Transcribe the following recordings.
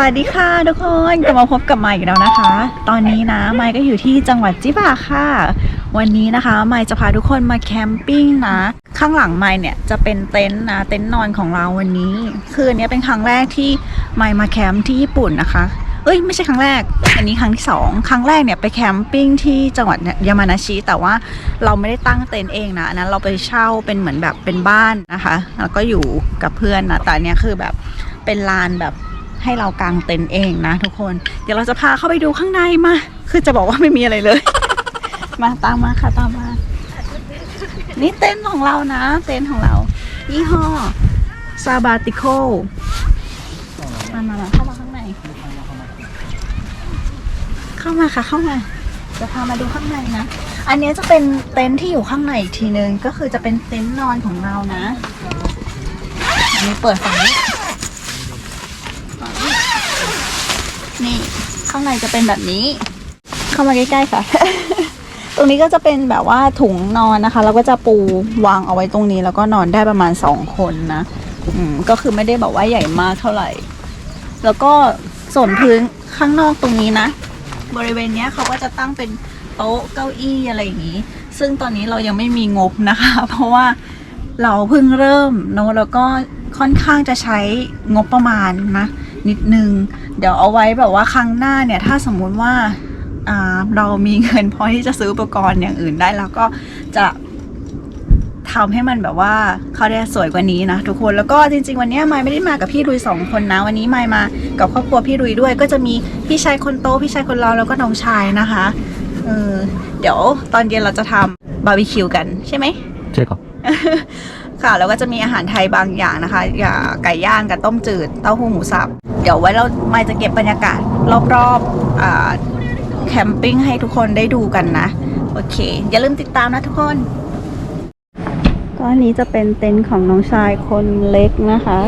วัสดีค่ะทุกคนกลับมาพบกับไมค์อีกแล้วนะคะ ตอนนี้นะไมค์ก็อยู่ที่จังหวัดจิบะค่ะ วันนี้นะคะไมค์จะพาทุกคนมาแคมปิ้งนะ ข้างหลังไมค์เนี่ยจะเป็นเต็นท์นะเต็นท์นอนของเราวันนี้ คืออันนี้เป็นครั้งแรกที่ไมค์มาแคมป์ที่ญี่ปุ่นนะคะ เอ้ยไม่ใช่ครั้งแรก อันนี้ครั้งที่สองครั้งแรกเนี่ยไปแคมปิ้งที่จังหวัดยามานาชิ แต่ว่าเราไม่ได้ตั้งเต็นท์เองนะอันนั้นเราไปเช่าเป็นเหมือนแบบเป็นบ้านนะคะ แล้วก็อยู่กับเพื่อนนะแต่อันเนี้ยคือแบบเป็นลานแบบ ให้เรากางเต็นท์เองนะทุกคน เดี๋ยวเราจะพาเข้าไปดูข้างในมา คือจะบอกว่าไม่มีอะไรเลย มาตามมาค่ะตามมา นี่เต็นท์ของเรานะ เต็นท์ของเรา ยี่ห้อซาบาติโคมามามาเข้ามาข้างใน เข้ามาค่ะเข้ามา จะพามาดูข้างในนะ อันนี้จะเป็นเต็นท์ที่อยู่ข้างในอีกทีนึง ก็คือจะเป็นเต็นท์นอนของเรานะ อันนี้เปิดฝั่งนี้ นี่ ข้างในจะเป็นแบบนี้ เข้ามาใกล้ๆค่ะ ตรงนี้ก็จะเป็นแบบว่าถุงนอนนะคะ แล้วก็จะปูวางเอาไว้ตรงนี้ แล้วก็นอนได้ประมาณสองคนนะอืมก็คือไม่ได้แบบว่าใหญ่มากเท่าไหร่ แล้วก็ส่วนพื้นข้างนอกตรงนี้นะ บริเวณเนี้ยเขาก็จะตั้งเป็นโต๊ะเก้าอี้อะไรอย่างนี้ ซึ่งตอนนี้เรายังไม่มีงบนะคะ เพราะว่าเราเพิ่งเริ่มเนอะแล้วก็ค่อนข้างจะใช้งบประมาณนะ นิดนึง เดี๋ยวเอาไว้แบบว่าครั้งหน้าเนี่ยถ้าสมมุติว่าอ่าเรามีเงินพอที่จะซื้ออุปกรณ์อย่างอื่นได้แล้วก็จะทำให้มันแบบว่าเขาได้สวยกว่านี้นะทุกคนแล้วก็จริง ๆ วันเนี้ยมายไม่ได้มากับพี่ดุยสองคนนะ วันนี้มายมากับครอบครัวพี่ดุยด้วย ก็จะมีพี่ชายคนโตพี่ชายคนรองแล้วก็น้องชายนะคะเออเดี๋ยวตอนเย็นเราจะทำบาร์บีคิวกันใช่ไหมใช่ครับค่ะแล้วก็จะมีอาหารไทยบางอย่างนะคะ อย่างไก่ย่างกับต้มจืดเต้าหู้หมูสับเดี๋ยวไว้เราไม่จะเก็บบรรยากาศรอบๆแคมปิ้งให้ทุกคนได้ดูกันนะ โอเค อย่าลืมติดตามนะทุกคนก็อันนี้จะเป็นเต็นท์ของน้องชายคนเล็กนะคะ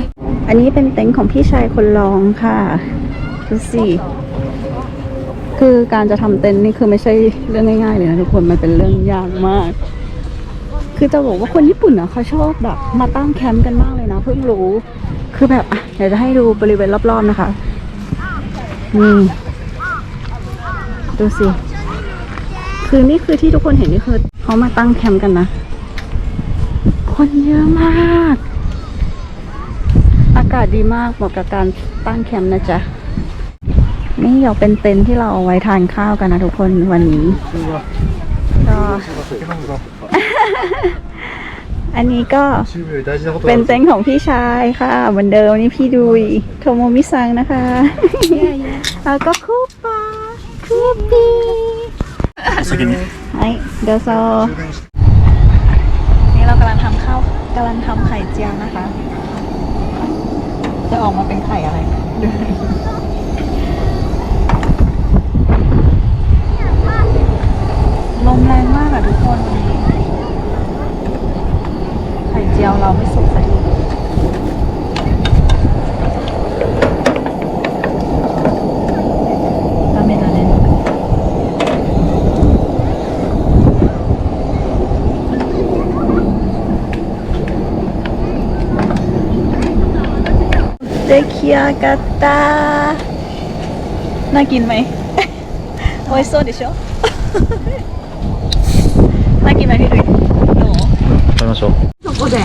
อันนี้เป็นเต็นท์ของพี่ชายคนรองค่ะดูสิคือการจะทำเต็นท์นี่คือไม่ใช่เรื่องง่ายๆเลยนะทุกคนมันเป็นเรื่องยากมาก คือจะบอกว่าคนญี่ปุ่นอะเขาชอบแบบมาตั้งแคมป์กันมากเลยนะเพิ่งรู้ คือแบบอะเดี๋ยวจะให้ดูบริเวณรอบๆนะคะนี่ดูสิ คือนี่คือที่ทุกคนเห็นนี่คือเขามาตั้งแคมป์กันนะ คนเยอะมาก อากาศดีมากเหมาะกับการตั้งแคมป์นะจ๊ะ นี่เดี๋ยวเป็นเต็นท์ที่เราเอาไว้ทานข้าวกันนะทุกคนวันนี้ก็ อันนี้ก็เป็นเต็นท์ของพี่ชายค่ะเหมือนเดิมนี่พี่ดุยโทโมมิซังนะคะแล้วก็คูปาคูปี先にไอเดโซนี่เรากำลังทำข้าวกำลังทำไข่เจียวนะคะ จะออกมาเป็นไข่อะไรดูหน่อยลมแรงมากอะทุกคนวันนี้ไข่เจียวเราไม่สุกสักทีทำเมนูนี้เดคิยากาตาน่ากินไหม โอ้ยโซดิโช น่ากินไหมพี่ดุยหนู 食べましょう おでん。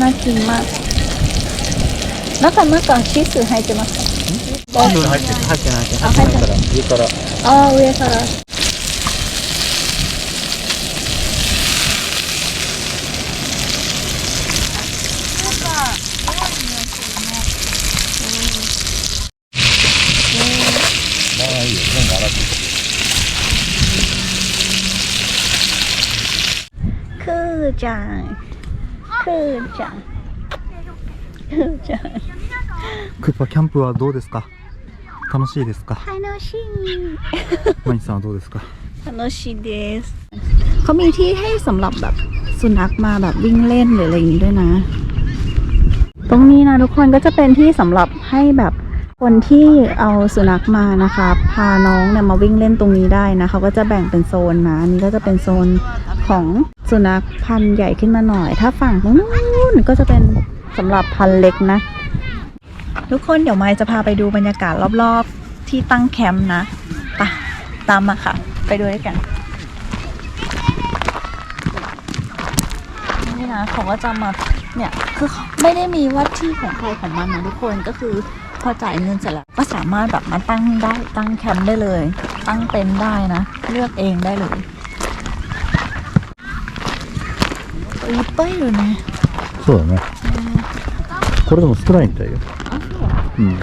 まきます。中中シス入ってますか？入って入ってない入ってない上から。ああ上から。 ใจคือใจคือใจクッパキャンプはどうですか楽しいですか楽しいマイさんはどうですか楽しいですเขามีที่ให้สำหรับแบบสุนัขมาแบบวิ่งเล่นหรืออะไรอย่างนี้ด้วยนะ ตรงนี้นะทุกคนก็จะเป็นที่สำหรับให้แบบ คนที่เอาสุนัขมานะคะ พาน้องเนี่ยมาวิ่งเล่นตรงนี้ได้นะเขาก็จะแบ่งเป็นโซนนะอันนี่ก็จะเป็นโซนของสุนัขพันธุ์ใหญ่ขึ้นมาหน่อย ถ้าฝั่งนู้นก็จะเป็นสำหรับพันธุ์เล็กนะ ทุกคนเดี๋ยวไม้จะพาไปดูบรรยากาศรอบๆที่ตั้งแคมป์นะไปตามมาค่ะ ไปดูด้วยกันนี่นะเขาก็จะมาเนี่ยคือเขาไม่ได้มีว่าที่ของใครของมันนะทุกคนก็คือ อจ่ายเงินเสร็จแล้วก็สามารถแบบมาตั้งได้ตั้งแคมป์ได้เลย ตั้งเต็นท์ได้นะ เลือกเองได้เลยいっぱいいるねそうだねこれでも少ないみたいようん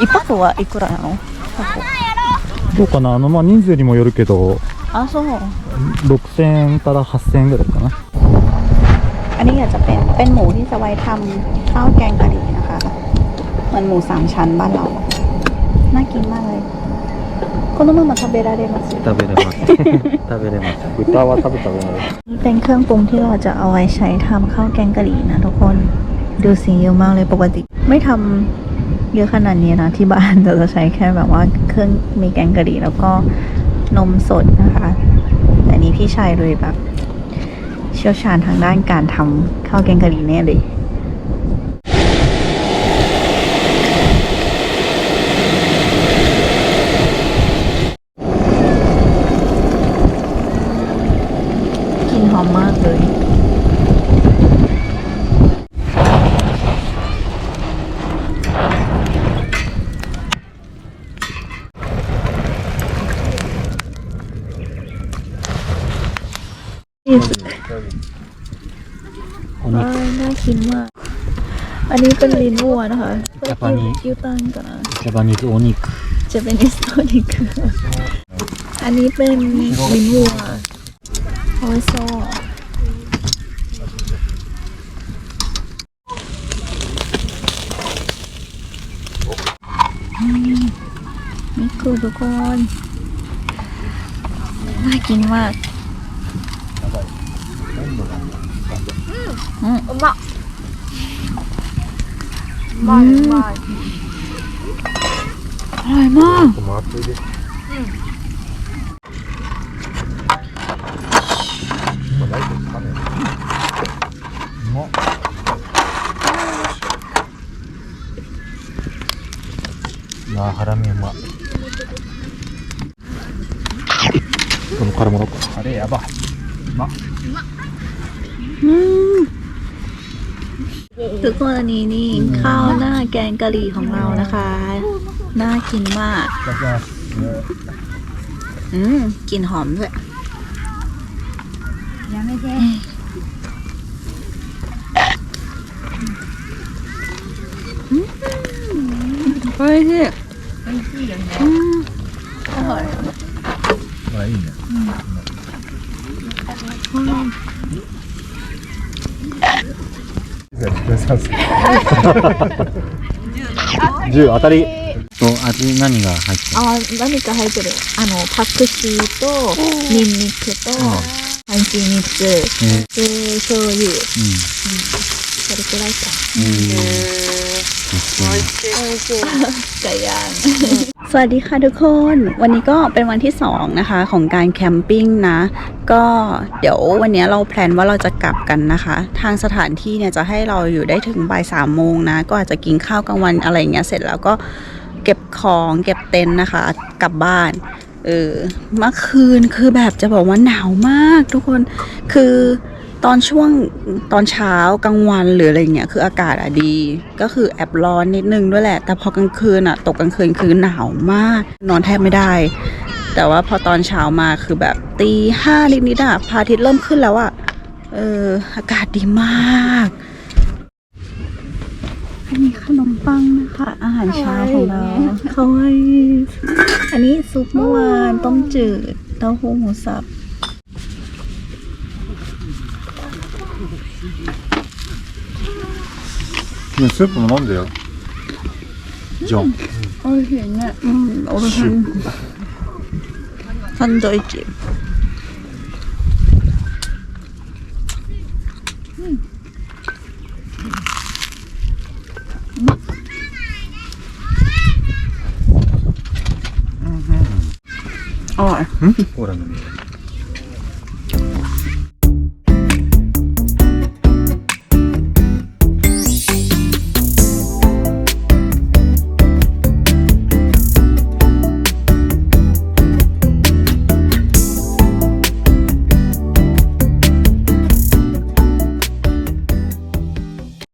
一泊はいくらなのどうかなあのまあ人数にもよるけどあそう6000円から8000円ぐらいかな อันนี้อยากจะเป็นเป็นหมูที่จะไว้ทำข้าวแกงกะหรี่นะคะเหมันหมูสามชั้นบ้านเรา น่ากินมากเลยこのまま食べられます食べれます食べれます豚は食べたことない นี่เป็นเครื่องปรุงที่เราจะเอาไว้ใช้ทำข้าวแกงกะหรี่นะทุกคน ดูสีเยอะมากเลยปกติ ไม่ทำ เยอะขนาดนี้นะที่บ้านเราจะใช้แค่แบบว่าเครื่องมีแกงกะหรี่แล้วก็นมสดนะคะ แต่นี้พี่ชายเลยแบบ เชี่ยวชาญทางด้านการทำข้าวแกงกะหรี่แน่เลย กลิ่นหอมมากเลย นี่ สุดว้ายน่ากินมาก อันนี้เป็นลิ้นวัวนะคะ やっぱりยูตันก่อนนะ ジャパニーズお肉 จะเป็นอิสโตนิกอันนี้เป็นลิ้นวัวโอโซอืมนี่คือทุกคน น่ากินมาก うん、うまうまいうまいうまいうまいうん大うまっあハラミうまこのカルモロカレーやば。うまうまうん。 ทุกคนอันนี้นี่ข้าวหน้าแกงกะหรี่ของเรานะคะ น่ากินมากอืมกลิ่นหอมด้วย ยังไม่เท่เฮ้ยที่อืมอร่อยอะไรอีกเนี่ยอืม 10当たり。と味何が入ってる？あ何か入ってる。あのパクチーとニンニクとハチミツえ。で醤油。うん。それくらいか。美味しい ไก่ย่างสวัสดีค่ะทุกคน วันนี้ก็เป็นวันที่สองนะคะของการแคมปิ้งนะ ก็เดี๋ยววันนี้เราแพลนว่าเราจะกลับกันนะคะ ทางสถานที่เนี่ยจะให้เราอยู่ได้ถึงบ่ายสามโมงนะ ก็อาจจะกินข้าวกลางวันอะไรอย่างเงี้ยเสร็จแล้วก็เก็บของเก็บเต็นท์นะคะ กลับบ้านเออเมื่อคืนคือแบบจะบอกว่าหนาวมากทุกคนคือ ตอนช่วงตอนเช้ากลางวันหรืออะไรเงี้ยคืออากาศอะดี ก็คือแอบร้อนนิดนึงด้วยแหละ แต่พอกลางคืนอะตกกลางคืนคือหนาวมาก นอนแทบไม่ได้ แต่ว่าพอตอนเช้ามาคือแบบตีห้านิดๆอะพระอาทิตย์เริ่มขึ้นแล้วอะเอออากาศดีมากอันนี้ขนมปังนะคะ อาหารเช้าของเราเขาไว้อันนี้ซุปเมื่อวานต้มจืดเต้าหู้หมูสับ う、スープも飲んでよ。じゃあ、美味しいね。うんしサンドイッチ。ん。